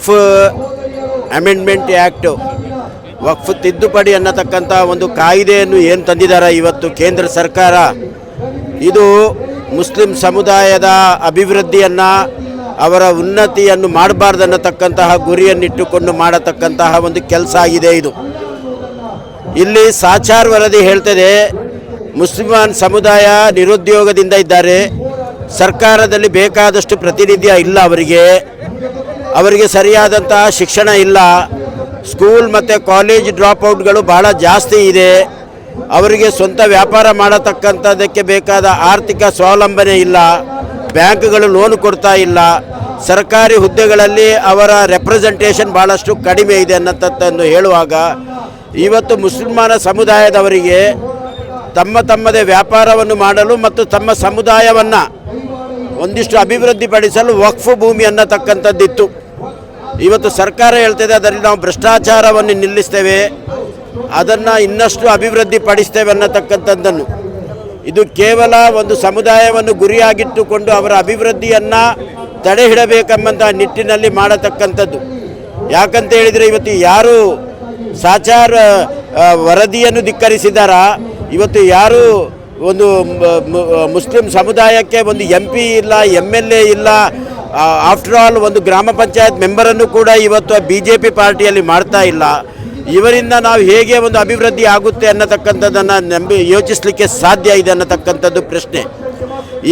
ವಕ್ಫ್ amendment act ವಕ್ಫ್ ತಿದ್ದುಪಡಿ ಅನ್ನತಕ್ಕಂಥ ಒಂದು ಕಾಯ್ದೆಯನ್ನು ಏನು ತಂದಿದ್ದಾರೆ ಇವತ್ತು ಕೇಂದ್ರ ಸರ್ಕಾರ? ಇದು ಮುಸ್ಲಿಂ ಸಮುದಾಯದ ಅಭಿವೃದ್ಧಿಯನ್ನು, ಅವರ ಉನ್ನತಿಯನ್ನು ಮಾಡಬಾರ್ದು ಅನ್ನತಕ್ಕಂತಹ ಗುರಿಯನ್ನಿಟ್ಟುಕೊಂಡು ಮಾಡತಕ್ಕಂತಹ ಒಂದು ಕೆಲಸ ಆಗಿದೆ ಇದು. ಇಲ್ಲಿ ಸಾಚಾರ್ ವರದಿ ಹೇಳ್ತದೆ, ಮುಸ್ಲಿಮಾನ್ ಸಮುದಾಯ ನಿರುದ್ಯೋಗದಿಂದ ಇದ್ದಾರೆ, ಸರ್ಕಾರದಲ್ಲಿ ಬೇಕಾದಷ್ಟು ಪ್ರತಿನಿಧಿಯ ಇಲ್ಲ ಅವರಿಗೆ. ಅವರಿಗೆ ಸರಿಯಾದಂತಹ ಶಿಕ್ಷಣ ಇಲ್ಲ. ಸ್ಕೂಲ್ ಮತ್ತು ಕಾಲೇಜ್ ಡ್ರಾಪ್ಔಟ್ಗಳು ಬಹಳ ಜಾಸ್ತಿ ಇದೆ. ಅವರಿಗೆ ಸ್ವಂತ ವ್ಯಾಪಾರ ಮಾಡತಕ್ಕಂಥದ್ದಕ್ಕೆ ಬೇಕಾದ ಆರ್ಥಿಕ ಸ್ವಾವಲಂಬನೆ ಇಲ್ಲ. ಬ್ಯಾಂಕ್ಗಳು ಲೋನ್ ಕೊಡ್ತಾ ಇಲ್ಲ. ಸರ್ಕಾರಿ ಹುದ್ದೆಗಳಲ್ಲಿ ಅವರ ರೆಪ್ರೆಸೆಂಟೇಷನ್ ಭಾಳಷ್ಟು ಕಡಿಮೆ ಇದೆ ಅನ್ನತಕ್ಕಂಥದ್ದು ಹೇಳುವಾಗ, ಇವತ್ತು ಮುಸಲ್ಮಾನ ಸಮುದಾಯದವರಿಗೆ ತಮ್ಮ ತಮ್ಮದೇ ವ್ಯಾಪಾರವನ್ನು ಮಾಡಲು ಮತ್ತು ತಮ್ಮ ಸಮುದಾಯವನ್ನು ಒಂದಿಷ್ಟು ಅಭಿವೃದ್ಧಿಪಡಿಸಲು ವಕ್ಫ್ ಭೂಮಿ ಅನ್ನತಕ್ಕಂಥದ್ದಿತ್ತು. ಇವತ್ತು ಸರ್ಕಾರ ಹೇಳ್ತಿದೆ, ಅದರಲ್ಲಿ ನಾವು ಭ್ರಷ್ಟಾಚಾರವನ್ನು ನಿಲ್ಲಿಸ್ತೇವೆ, ಅದನ್ನು ಇನ್ನಷ್ಟು ಅಭಿವೃದ್ಧಿ ಪಡಿಸ್ತೇವೆ ಅನ್ನತಕ್ಕಂಥದ್ದನ್ನು. ಇದು ಕೇವಲ ಒಂದು ಸಮುದಾಯವನ್ನು ಗುರಿಯಾಗಿಟ್ಟುಕೊಂಡು ಅವರ ಅಭಿವೃದ್ಧಿಯನ್ನು ತಡೆ ಹಿಡಬೇಕೆಂಬಂತಹ ನಿಟ್ಟಿನಲ್ಲಿ ಮಾಡತಕ್ಕಂಥದ್ದು. ಯಾಕಂತ ಹೇಳಿದರೆ ಇವತ್ತು ಯಾರು ಸಾಚಾರ ವರದಿಯನ್ನು ಧಿಕ್ಕರಿಸಿದಾರ, ಇವತ್ತು ಯಾರು ಒಂದು ಮುಸ್ಲಿಂ ಸಮುದಾಯಕ್ಕೆ ಒಂದು ಎಂ ಪಿ ಇಲ್ಲ ಎಂ ಎಲ್ ಎ ಇಲ್ಲ ಆಫ್ಟರ್ ಆಲ್ ಒಂದು ಗ್ರಾಮ ಪಂಚಾಯತ್ ಮೆಂಬರನ್ನು ಕೂಡ ಇವತ್ತು ಬಿ ಜೆ ಪಿ ಪಾರ್ಟಿಯಲ್ಲಿ ಮಾಡ್ತಾ ಇಲ್ಲ. ಇವರಿಂದ ನಾವು ಹೇಗೆ ಒಂದು ಅಭಿವೃದ್ಧಿ ಆಗುತ್ತೆ ಅನ್ನತಕ್ಕಂಥದ್ದನ್ನು ನಂಬಿ ಯೋಚಿಸಲಿಕ್ಕೆ ಸಾಧ್ಯ ಇದೆ ಅನ್ನತಕ್ಕಂಥದ್ದು ಪ್ರಶ್ನೆ.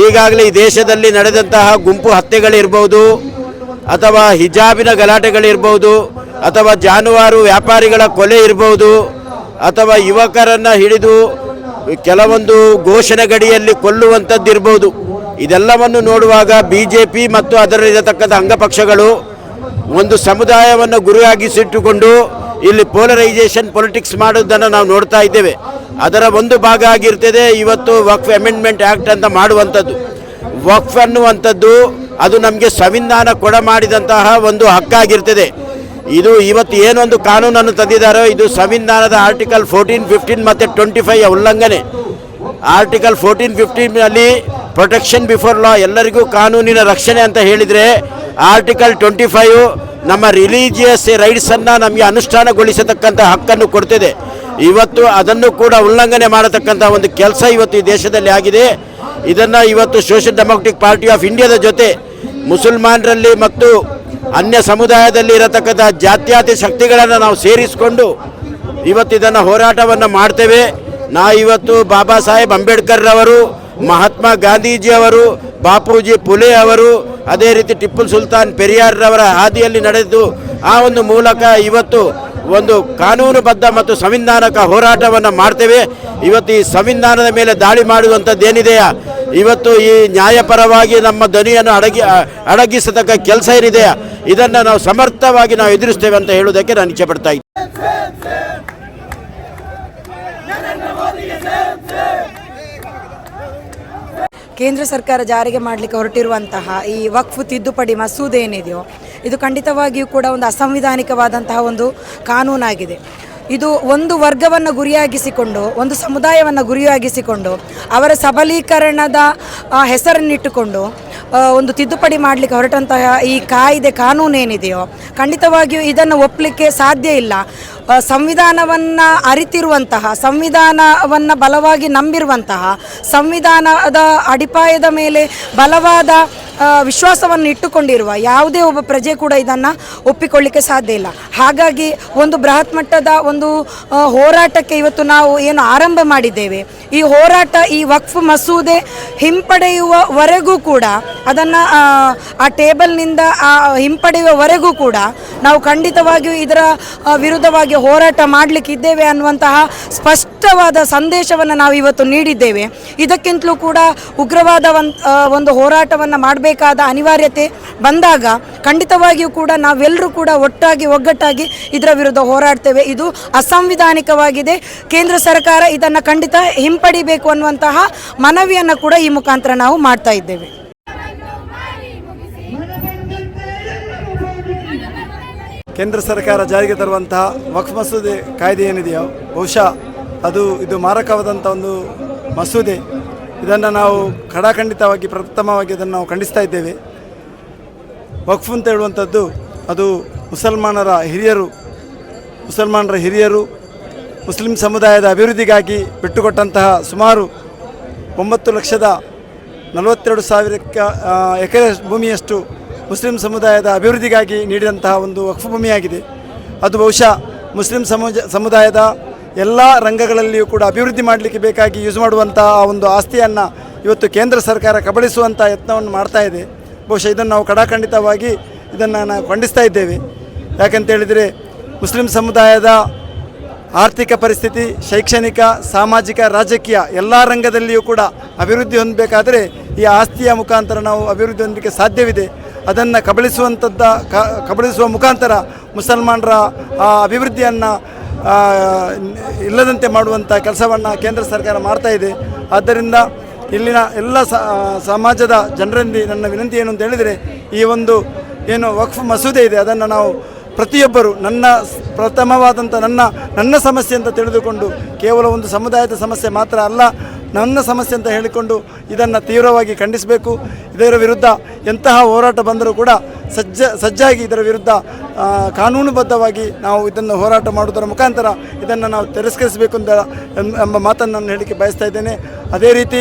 ಈಗಾಗಲೇ ಈ ದೇಶದಲ್ಲಿ ನಡೆದಂತಹ ಗುಂಪು ಹತ್ಯೆಗಳಿರ್ಬೋದು, ಅಥವಾ ಹಿಜಾಬಿನ ಗಲಾಟೆಗಳಿರ್ಬೋದು, ಅಥವಾ ಜಾನುವಾರು ವ್ಯಾಪಾರಿಗಳ ಕೊಲೆ ಇರ್ಬೋದು, ಅಥವಾ ಯುವಕರನ್ನು ಹಿಡಿದು ಕೆಲವೊಂದು ಘೋಷಣೆ ಗಡಿಯಲ್ಲಿ ಕೊಲ್ಲುವಂಥದ್ದಿರ್ಬೋದು ಇದೆಲ್ಲವನ್ನು ನೋಡುವಾಗ ಬಿ ಜೆ ಪಿ ಮತ್ತು ಅದರಲ್ಲಿರತಕ್ಕಂಥ ಅಂಗಪಕ್ಷಗಳು ಒಂದು ಸಮುದಾಯವನ್ನು ಗುರಿಯಾಗಿಸಿಟ್ಟುಕೊಂಡು ಇಲ್ಲಿ ಪೋಲರೈಸೇಷನ್ ಪೊಲಿಟಿಕ್ಸ್ ಮಾಡೋದನ್ನು ನಾವು ನೋಡ್ತಾ ಇದ್ದೇವೆ. ಅದರ ಒಂದು ಭಾಗ ಆಗಿರ್ತದೆ ಇವತ್ತು ವಕ್ಫ್ ಅಮೆಂಡ್ಮೆಂಟ್ ಆ್ಯಕ್ಟ್ ಅಂತ ಮಾಡುವಂಥದ್ದು. ವಕ್ಫ್ ಅನ್ನುವಂಥದ್ದು ಅದು ನಮಗೆ ಸಂವಿಧಾನ ಕೊಡ ಮಾಡಿದಂತಹ ಒಂದು ಹಕ್ಕಾಗಿರ್ತದೆ. ಇದು ಇವತ್ತು ಏನೊಂದು ಕಾನೂನನ್ನು ತಂದಿದ್ದಾರೋ, ಇದು ಸಂವಿಧಾನದ ಆರ್ಟಿಕಲ್ ಫೋರ್ಟೀನ್, ಫಿಫ್ಟೀನ್ ಮತ್ತು ಟ್ವೆಂಟಿ ಫೈವ್ ಉಲ್ಲಂಘನೆ. ಆರ್ಟಿಕಲ್ ಫೋರ್ಟೀನ್ ಫಿಫ್ಟೀನಲ್ಲಿ ಪ್ರೊಟೆಕ್ಷನ್ ಬಿಫೋರ್ ಲಾ ಎಲ್ಲರಿಗೂ ಕಾನೂನಿನ ರಕ್ಷಣೆ ಅಂತ ಹೇಳಿದರೆ, ಆರ್ಟಿಕಲ್ ಟ್ವೆಂಟಿ ಫೈವ್ ನಮ್ಮ ರಿಲೀಜಿಯಸ್ ರೈಟ್ಸನ್ನು ನಮಗೆ ಅನುಷ್ಠಾನಗೊಳಿಸತಕ್ಕಂಥ ಹಕ್ಕನ್ನು ಕೊಡ್ತಿದೆ. ಇವತ್ತು ಅದನ್ನು ಕೂಡ ಉಲ್ಲಂಘನೆ ಮಾಡತಕ್ಕಂಥ ಒಂದು ಕೆಲಸ ಇವತ್ತು ಈ ದೇಶದಲ್ಲಿ ಆಗಿದೆ. ಇದನ್ನು ಇವತ್ತು ಸೋಷಿಯಲ್ ಡೆಮೋಕ್ರೆಟಿಕ್ ಪಾರ್ಟಿ ಆಫ್ ಇಂಡಿಯಾದ ಜೊತೆ ಮುಸಲ್ಮಾನರಲ್ಲಿ ಮತ್ತು ಅನ್ಯ ಸಮುದಾಯದಲ್ಲಿ ಇರತಕ್ಕಂಥ ಜಾತ್ಯಾತಿ ಶಕ್ತಿಗಳನ್ನು ನಾವು ಸೇರಿಸಿಕೊಂಡು ಇವತ್ತು ಇದನ್ನು ಹೋರಾಟವನ್ನು ಮಾಡ್ತೇವೆ. ನಾ ಇವತ್ತು ಬಾಬಾ ಸಾಹೇಬ್ ಅಂಬೇಡ್ಕರ್ ರವರು ಮಹಾತ್ಮ ಗಾಂಧೀಜಿ ಅವರು, ಬಾಪೂಜಿ ಪುಲೆ ಅವರು, ಅದೇ ರೀತಿ ಟಿಪ್ಪು ಸುಲ್ತಾನ್ ಪೆರಿಯಾರ್ರವರ ಹಾದಿಯಲ್ಲಿ ನಡೆದು ಆ ಒಂದು ಮೂಲಕ ಇವತ್ತು ಒಂದು ಕಾನೂನುಬದ್ಧ ಮತ್ತು ಸಂವಿಧಾನಕ ಹೋರಾಟವನ್ನು ಮಾಡ್ತೇವೆ. ಇವತ್ತು ಈ ಸಂವಿಧಾನದ ಮೇಲೆ ದಾಳಿ ಮಾಡುವಂಥದ್ದೇನಿದೆಯಾ? ಇವತ್ತು ಈ ನ್ಯಾಯಪರವಾಗಿ ನಮ್ಮ ಧ್ವನಿಯನ್ನು ಅಡಗಿ ಅಡಗಿಸತಕ್ಕ ಕೆಲಸ ಏನಿದೆ, ಇದನ್ನು ನಾವು ಸಮರ್ಥವಾಗಿ ನಾವು ಎದುರಿಸ್ತೇವೆ ಅಂತ ಹೇಳುವುದಕ್ಕೆ ನಾನು ಇಚ್ಛೆ ಪಡ್ತಾ ಕೇಂದ್ರ ಸರ್ಕಾರ ಜಾರಿಗೆ ಮಾಡಲಿಕ್ಕೆ ಹೊರಟಿರುವಂತಹ ಈ ವಕ್ಫ್ ತಿದ್ದುಪಡಿ ಮಸೂದೆ ಏನಿದೆಯೋ, ಇದು ಖಂಡಿತವಾಗಿಯೂ ಕೂಡ ಒಂದು ಅಸಂವಿಧಾನಿಕವಾದಂತಹ ಒಂದು ಕಾನೂನಾಗಿದೆ. ಇದು ಒಂದು ವರ್ಗವನ್ನು ಗುರಿಯಾಗಿಸಿಕೊಂಡು, ಒಂದು ಸಮುದಾಯವನ್ನು ಗುರಿಯಾಗಿಸಿಕೊಂಡು, ಅವರ ಸಬಲೀಕರಣದ ಹೆಸರನ್ನಿಟ್ಟುಕೊಂಡು ಒಂದು ತಿದ್ದುಪಡಿ ಮಾಡಲಿಕ್ಕೆ ಹೊರಟಂತಹ ಈ ಕಾಯ್ದೆ ಕಾನೂನು ಏನಿದೆಯೋ ಖಂಡಿತವಾಗಿಯೂ ಇದನ್ನು ಒಪ್ಪಲಿಕ್ಕೆ ಸಾಧ್ಯ ಇಲ್ಲ. ಸಂವಿಧಾನವನ್ನು ಅರಿತಿರುವಂತಹ ಸಂವಿಧಾನವನ್ನು ಬಲವಾಗಿ ನಂಬಿರುವಂತಹ ಸಂವಿಧಾನದ ಅಡಿಪಾಯದ ಮೇಲೆ ಬಲವಾದ ವಿಶ್ವಾಸವನ್ನು ಇಟ್ಟುಕೊಂಡಿರುವ ಯಾವುದೇ ಒಬ್ಬ ಪ್ರಜೆ ಕೂಡ ಇದನ್ನು ಒಪ್ಪಿಕೊಳ್ಳಿಕ್ಕೆ ಸಾಧ್ಯ ಇಲ್ಲ. ಹಾಗಾಗಿ ಒಂದು ಬೃಹತ್ ಮಟ್ಟದ ಒಂದು ಹೋರಾಟಕ್ಕೆ ಇವತ್ತು ನಾವು ಏನು ಆರಂಭ ಮಾಡಿದ್ದೇವೆ. ಈ ಹೋರಾಟ ಈ ವಕ್ಫ್ ಮಸೂದೆ ಹಿಂಪಡೆಯುವವರೆಗೂ ಕೂಡ ಅದನ್ನು ಆ ಟೇಬಲ್ನಿಂದ ಆ ಹಿಂಪಡೆಯುವವರೆಗೂ ಕೂಡ ನಾವು ಖಂಡಿತವಾಗಿಯೂ ಇದರ ಆ, ಹೋರಾಟ ಮಾಡಲಿಕ್ಕಿದ್ದೇವೆ ಅನ್ನುವಂತಹ ಸ್ಪಷ್ಟವಾದ ಸಂದೇಶವನ್ನು ನಾವು ಇವತ್ತು ನೀಡಿದ್ದೇವೆ. ಇದಕ್ಕಿಂತಲೂ ಕೂಡ ಉಗ್ರವಾದ ಒಂದು ಹೋರಾಟವನ್ನು ಮಾಡಬೇಕಾದ ಅನಿವಾರ್ಯತೆ ಬಂದಾಗ ಖಂಡಿತವಾಗಿಯೂ ಕೂಡ ನಾವೆಲ್ಲರೂ ಕೂಡ ಒಟ್ಟಾಗಿ, ಒಗ್ಗಟ್ಟಾಗಿ ಇದರ ವಿರುದ್ಧ ಹೋರಾಡ್ತೇವೆ. ಇದು ಅಸಂವಿಧಾನಿಕವಾಗಿದೆ. ಕೇಂದ್ರ ಸರ್ಕಾರ ಇದನ್ನು ಖಂಡಿತ ಹಿಂಪಡಿಬೇಕು ಅನ್ನುವಂತಹ ಮನವಿಯನ್ನು ಕೂಡ ಈ ಮುಖಾಂತರ ನಾವು ಮಾಡ್ತಾ ಇದ್ದೇವೆ. ಕೇಂದ್ರ ಸರ್ಕಾರ ಜಾರಿಗೆ ತರುವಂತಹ ವಕ್ಫ್ ಮಸೂದೆ ಕಾಯ್ದೆ ಏನಿದೆಯೋ, ಬಹುಶಃ ಅದು ಇದು ಮಾರಕವಾದಂಥ ಒಂದು ಮಸೂದೆ. ಇದನ್ನು ನಾವು ಖಡಾಖಂಡಿತವಾಗಿ ಪ್ರಥಮವಾಗಿ ಅದನ್ನು ನಾವು ಖಂಡಿಸ್ತಾ ಇದ್ದೇವೆ. ವಕ್ಫ್ ಅಂತ ಹೇಳುವಂಥದ್ದು ಅದು ಮುಸಲ್ಮಾನರ ಹಿರಿಯರು ಮುಸಲ್ಮಾನರ ಹಿರಿಯರು, ಮುಸ್ಲಿಂ ಸಮುದಾಯದ ಅಭಿವೃದ್ಧಿಗಾಗಿ ಬಿಟ್ಟುಕೊಟ್ಟಂತಹ ಸುಮಾರು ಒಂಬತ್ತು ಲಕ್ಷದ ನಲವತ್ತೆರಡು ಸಾವಿರಕ್ಕೆ ಎಕರೆ ಭೂಮಿಯಷ್ಟು ಮುಸ್ಲಿಂ ಸಮುದಾಯದ ಅಭಿವೃದ್ಧಿಗಾಗಿ ನೀಡಿದಂತಹ ಒಂದು ವಕ್ಫ್ ಭೂಮಿಯಾಗಿದೆ ಅದು ಬಹುಶಃ ಮುಸ್ಲಿಂ ಸಮುಜ, ಸಮುದಾಯದ ಎಲ್ಲ ರಂಗಗಳಲ್ಲಿಯೂ ಕೂಡ ಅಭಿವೃದ್ಧಿ ಮಾಡಲಿಕ್ಕೆ ಬೇಕಾಗಿ ಯೂಸ್ ಮಾಡುವಂಥ ಆ ಒಂದು ಆಸ್ತಿಯನ್ನು ಇವತ್ತು ಕೇಂದ್ರ ಸರ್ಕಾರ ಕಬಳಿಸುವಂಥ ಯತ್ನವನ್ನು ಮಾಡ್ತಾ ಇದೆ. ಬಹುಶಃ ಇದನ್ನು ನಾವು ಕಡಾಖಂಡಿತವಾಗಿ ಇದನ್ನು ನಾವು ಖಂಡಿಸ್ತಾ ಇದ್ದೇವೆ. ಯಾಕಂತೇಳಿದರೆ ಮುಸ್ಲಿಂ ಸಮುದಾಯದ ಆರ್ಥಿಕ ಪರಿಸ್ಥಿತಿ, ಶೈಕ್ಷಣಿಕ, ಸಾಮಾಜಿಕ, ರಾಜಕೀಯ ಎಲ್ಲ ರಂಗದಲ್ಲಿಯೂ ಕೂಡ ಅಭಿವೃದ್ಧಿ ಹೊಂದಬೇಕಾದರೆ ಈ ಆಸ್ತಿಯ ಮುಖಾಂತರ ನಾವು ಅಭಿವೃದ್ಧಿ ಹೊಂದಲಿಕ್ಕೆ ಸಾಧ್ಯವಿದೆ. ಅದನ್ನು ಕಬಳಿಸುವಂಥದ್ದ ಕಬಳಿಸುವ ಮುಖಾಂತರ ಮುಸಲ್ಮಾನರ ಅಭಿವೃದ್ಧಿಯನ್ನು ಇಲ್ಲದಂತೆ ಮಾಡುವಂಥ ಕೆಲಸವನ್ನು ಕೇಂದ್ರ ಸರ್ಕಾರ ಮಾಡ್ತಾ ಇದೆ. ಆದ್ದರಿಂದ ಇಲ್ಲಿನ ಎಲ್ಲ ಸಮಾಜದ ಜನರಲ್ಲಿ ನನ್ನ ವಿನಂತಿ ಏನು ಅಂತ ಹೇಳಿದರೆ, ಈ ಒಂದು ಏನು ವಕ್ಫ್ ಮಸೂದೆ ಇದೆ, ಅದನ್ನು ನಾವು ಪ್ರತಿಯೊಬ್ಬರು ನನ್ನ ಪ್ರಥಮವಾದಂಥ ನನ್ನ ನನ್ನ ಸಮಸ್ಯೆ ಅಂತ ತಿಳಿದುಕೊಂಡು ಕೇವಲ ಒಂದು ಸಮುದಾಯದ ಸಮಸ್ಯೆ ಮಾತ್ರ ಅಲ್ಲ ನನ್ನ ಸಮಸ್ಯೆ ಅಂತ ಹೇಳಿಕೊಂಡು ಇದನ್ನು ತೀವ್ರವಾಗಿ ಖಂಡಿಸಬೇಕು. ಇದರ ವಿರುದ್ಧ ಎಂತಹ ಹೋರಾಟ ಬಂದರೂ ಕೂಡ ಸಜ್ಜ, ಸಜ್ಜಾಗಿ ಇದರ ವಿರುದ್ಧ ಕಾನೂನುಬದ್ಧವಾಗಿ ನಾವು ಇದನ್ನು ಹೋರಾಟ ಮಾಡುವುದರ ಮುಖಾಂತರ ಇದನ್ನು ನಾವು ತಿರಸ್ಕರಿಸಬೇಕು ಅಂತ ಎಂಬ ಮಾತನ್ನು ನಾನು ಹೇಳಿಕೆ ಬಯಸ್ತಾ ಇದ್ದೇನೆ. ಅದೇ ರೀತಿ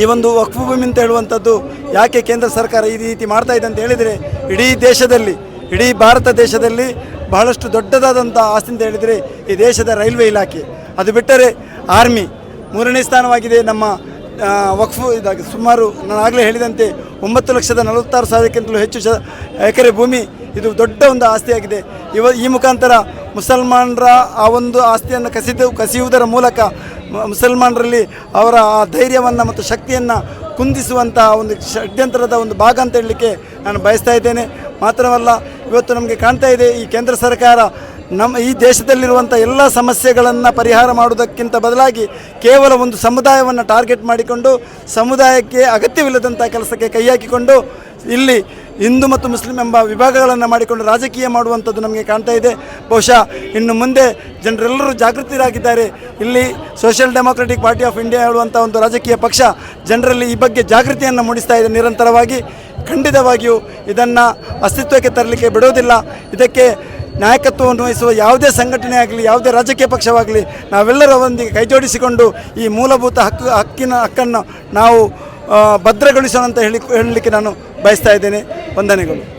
ಈ ಒಂದು ವಕ್ಫು ಭೂಮಿ ಅಂತ ಹೇಳುವಂಥದ್ದು ಯಾಕೆ ಕೇಂದ್ರ ಸರ್ಕಾರ ಈ ರೀತಿ ಮಾಡ್ತಾ ಇದೆ ಅಂತ ಹೇಳಿದರೆ ಇಡೀ ದೇಶದಲ್ಲಿ, ಇಡೀ ಭಾರತ ದೇಶದಲ್ಲಿ ಬಹಳಷ್ಟು ದೊಡ್ಡದಾದಂಥ ಆಸ್ತಿ ಅಂತ ಹೇಳಿದರೆ ಈ ದೇಶದ ರೈಲ್ವೆ ಇಲಾಖೆ. ಅದು ಬಿಟ್ಟರೆ ಆರ್ಮಿ ಮೂರನೇ ಸ್ಥಾನವಾಗಿದೆ ನಮ್ಮ ವಕ್ಫು ಇದಾಗಿ ಸುಮಾರು ನಾನು ಆಗಲೇ ಹೇಳಿದಂತೆ ಒಂಬತ್ತು ಲಕ್ಷದ ನಲವತ್ತಾರು ಸಾವಿರಕ್ಕಿಂತಲೂ ಹೆಚ್ಚು ಶ ಎಕರೆ ಭೂಮಿ ಇದು ದೊಡ್ಡ ಒಂದು ಆಸ್ತಿಯಾಗಿದೆ. ಇವ, ಈ ಮುಖಾಂತರ ಮುಸಲ್ಮಾನರ ಆ ಒಂದು ಆಸ್ತಿಯನ್ನು ಕಸಿದು, ಕಸಿಯುವುದರ ಮೂಲಕ ಮುಸಲ್ಮಾನರಲ್ಲಿ ಅವರ ಆ ಧೈರ್ಯವನ್ನು ಮತ್ತು ಶಕ್ತಿಯನ್ನು ಕುಂದಿಸುವಂತಹ ಒಂದು ಷಡ್ಯಂತ್ರದ ಒಂದು ಭಾಗ ಅಂತ ಹೇಳಲಿಕ್ಕೆ ನಾನು ಬಯಸ್ತಾ ಇದ್ದೇನೆ. ಮಾತ್ರವಲ್ಲ ಇವತ್ತು ನಮಗೆ ಕಾಣ್ತಾ ಇದೆ, ಈ ಕೇಂದ್ರ ಸರ್ಕಾರ ನಮ್ಮ ಈ ದೇಶದಲ್ಲಿರುವಂಥ ಎಲ್ಲ ಸಮಸ್ಯೆಗಳನ್ನು ಪರಿಹಾರ ಮಾಡುವುದಕ್ಕಿಂತ ಬದಲಾಗಿ ಕೇವಲ ಒಂದು ಸಮುದಾಯವನ್ನು ಟಾರ್ಗೆಟ್ ಮಾಡಿಕೊಂಡು ಸಮುದಾಯಕ್ಕೆ ಅಗತ್ಯವಿಲ್ಲದಂಥ ಕೆಲಸಕ್ಕೆ ಕೈ ಹಾಕಿಕೊಂಡು ಇಲ್ಲಿ ಹಿಂದೂ ಮತ್ತು ಮುಸ್ಲಿಂ ಎಂಬ ವಿಭಾಗಗಳನ್ನು ಮಾಡಿಕೊಂಡು ರಾಜಕೀಯ ಮಾಡುವಂಥದ್ದು ನಮಗೆ ಕಾಣ್ತಾ ಇದೆ. ಬಹುಶಃ ಇನ್ನು ಮುಂದೆ ಜನರೆಲ್ಲರೂ ಜಾಗೃತರಾಗಿದ್ದಾರೆ. ಇಲ್ಲಿ Social Democratic Party of India ಹೇಳುವಂಥ ಒಂದು ರಾಜಕೀಯ ಪಕ್ಷ ಜನರಲ್ಲಿ ಈ ಬಗ್ಗೆ ಜಾಗೃತಿಯನ್ನು ಮೂಡಿಸ್ತಾ ಇದೆ ನಿರಂತರವಾಗಿ. ಖಂಡಿತವಾಗಿಯೂ ಇದನ್ನು ಅಸ್ತಿತ್ವಕ್ಕೆ ತರಲಿಕ್ಕೆ ಬಿಡೋದಿಲ್ಲ ಇದಕ್ಕೆ ನಾಯಕತ್ವವನ್ನು ವಹಿಸುವ ಯಾವುದೇ ಸಂಘಟನೆ ಆಗಲಿ, ಯಾವುದೇ ರಾಜಕೀಯ ಪಕ್ಷವಾಗಲಿ ನಾವೆಲ್ಲರೊಂದಿಗೆ ಕೈಜೋಡಿಸಿಕೊಂಡು ಈ ಮೂಲಭೂತ ಹಕ್ಕು, ಹಕ್ಕಿನ, ಹಕ್ಕನ್ನು ನಾವು ಭದ್ರಗೊಳಿಸೋಣ ಅಂತ ಹೇಳಿ, ಹೇಳಲಿಕ್ಕೆ ನಾನು ಬಯಸ್ತಾ ಇದ್ದೇನೆ. ವಂದನೆಗಳು.